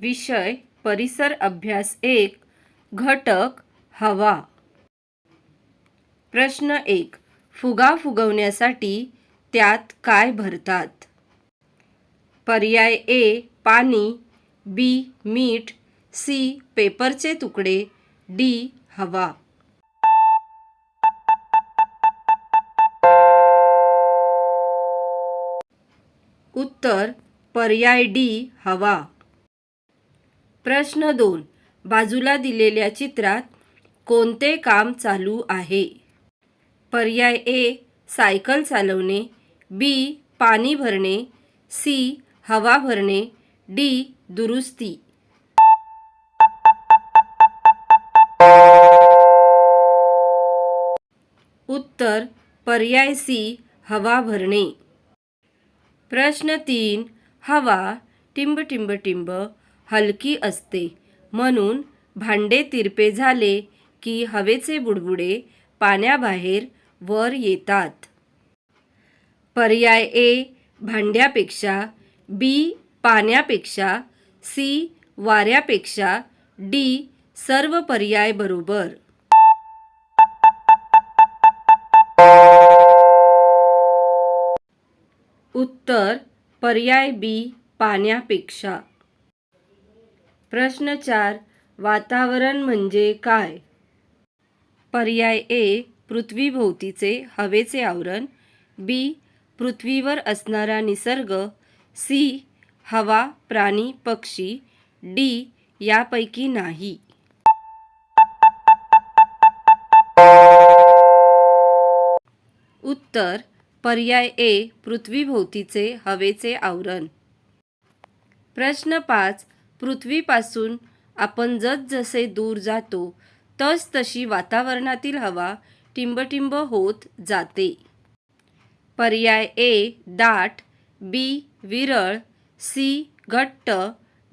विषय परिसर अभ्यास एक घटक हवा. प्रश्न एक फुगा फुगवण्यासाठी त्यात काय भरतात? पर्याय ए पाणी बी मीठ सी पेपरचे तुकडे डी हवा. उत्तर पर्याय डी हवा. प्रश्न दोन. बाजूला दिलेल्या चित्रात कोणते काम चालू आहे? पर्याय ए. सायकल चालवणे. बी. पाणी भरणे. सी. हवा भरणे. डी. दुरुस्ती. उत्तर. पर्याय सी. हवा भरणे. प्रश्न तीन. हवा. टिंब टिंब टिंब. हलकी असते. म्हणून भांडे तिरपे झाले की हवेचे बुडबुडे पाण्याबाहेर वर येतात. पर्याय ए भांड्यापेक्षा. बी पाण्यापेक्षा. सी वाऱ्यापेक्षा. डी सर्व पर्याय बरोबर. उत्तर पर्याय बी पाण्यापेक्षा. प्रश्न चार वातावरण म्हणजे काय? पर्याय ए पृथ्वीभोवतीचे हवेचे आवरण. बी पृथ्वीवर असणारा निसर्ग. सी हवा प्राणी पक्षी. डी यापैकी नाही. उत्तर पर्याय ए पृथ्वीभोवतीचे हवेचे आवरण. प्रश्न पाच पृथ्वीपासून आपण जसजसे दूर जातो तस तशी वातावरणातील हवा टिंबटिंब होत जाते. पर्याय ए दाट बी विरळ सी घट्ट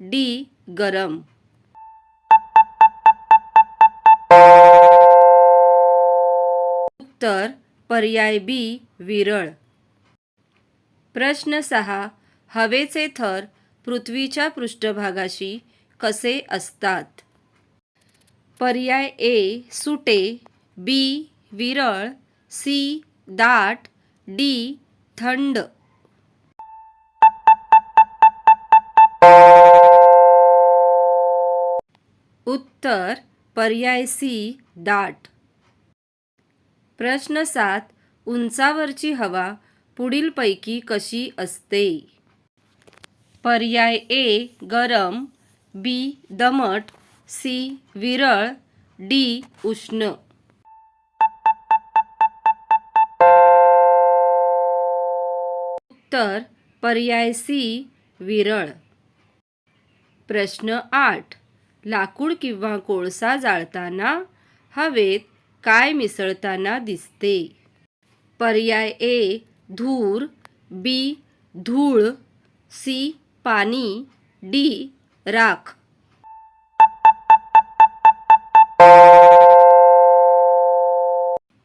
डी गरम. उत्तर पर्याय बी विरळ. प्रश्न सहा हवेचे थर पृथ्वीच्या पृष्ठभागाशी कसे असतात? पर्याय ए सुटे. बी विरळ. सी दाट. डी थंड. उत्तर पर्याय सी दाट. प्रश्न सात. उंचावरची हवा पुढीलपैकी कशी असते? पर्याय ए गरम बी दमट सी विरळ डी उष्ण. उत्तर पर्याय सी विरळ. प्रश्न आठ लाकूड किंवा कोळसा जाळताना हवेत काय मिसळताना दिसते? पर्याय ए धूर बी धूळ सी पाणी डी राख.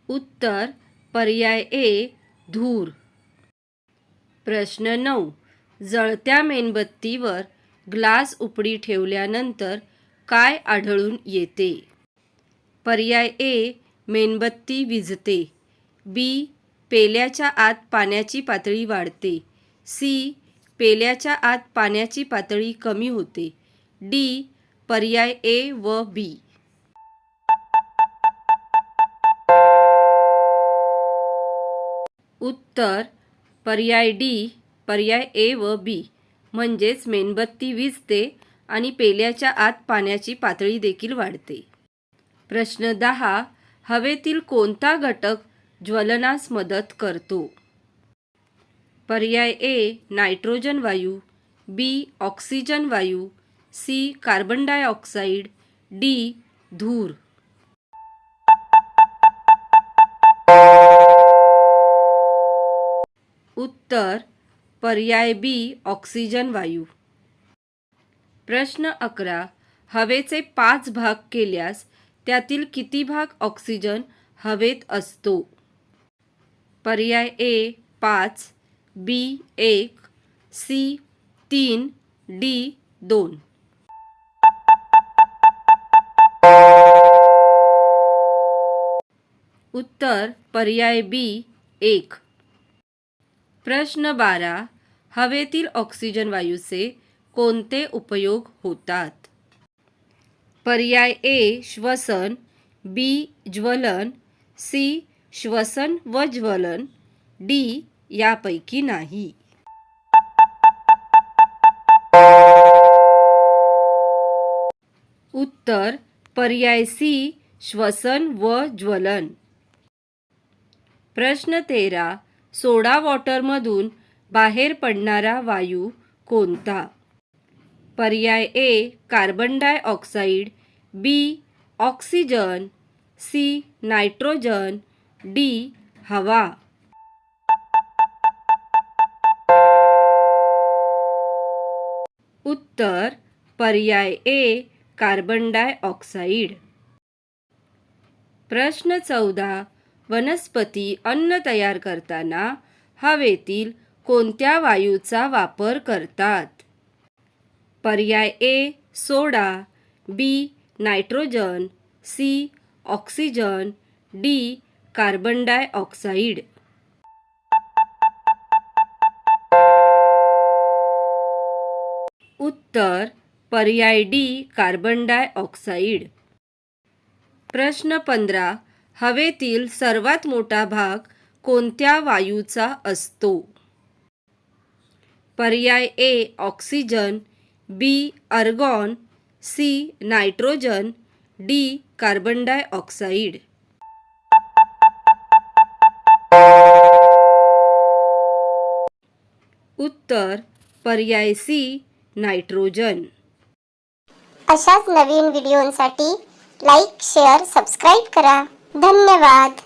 उत्तर पर्याय ए धूर. प्रश्न नऊ. जळत्या मेणबत्तीवर ग्लास उपडी ठेवल्यानंतर काय आढळून येते? पर्याय ए मेणबत्ती विझते. बी पेल्याच्या आत पाण्याची पातळी वाढते. सी पेल्याच्या आत पाण्याची पातळी कमी होते. डी. पर्याय ए व बी. उत्तर. पर्याय डी. पर्याय ए व बी. म्हणजेच मेणबत्ती विजते आणि पेल्याच्या आत पाण्याची पातळी देखील वाढते. प्रश्न दहा. हवेतील कोणता घटक ज्वलनास मदत करतो? पर्याय ए नायट्रोजन वायू बी ऑक्सिजन वायू सी कार्बन डायऑक्साईड डी धूर. उत्तर पर्याय बी ऑक्सिजन वायू. प्रश्न अकरा हवेचे पाच भाग केल्यास त्यातील किती भाग ऑक्सिजन हवेत असतो? पर्याय ए पाच बी एक सी तीन डी दोन. उत्तर पर्याय बी एक. प्रश्न बारा हवेतील ऑक्सिजन वायूचे कोणते उपयोग होतात? पर्याय ए श्वसन बी ज्वलन सी श्वसन व ज्वलन डी यापैकी नाही. उत्तर पर्याय सी श्वसन व ज्वलन. प्रश्न तेरा सोडा वॉटरमधून बाहेर पडणारा वायू कोणता? पर्याय A carbon dioxide B oxygen C nitrogen D हवा. तर पर्याय ए कार्बन डायऑक्साईड प्रश्न चौदा वनस्पती अन्न तयार करताना हवेतील कोणत्या वायूचा वापर करतात? पर्याय A soda. B nitrogen C oxygen D carbon dioxide तर पर्याय डी कार्बन डायऑक्साईड प्रश्न पंधरा हवेतील सर्वात मोठा भाग कोणत्या वायूचा असतो? पर्याय A oxygen B argon C nitrogen D carbon dioxide उत्तर पर्याय सी नायट्रोजन. अशाच नवीन व्हिडिओंसाठी लाईक शेअर सबस्क्राईब करा. धन्यवाद.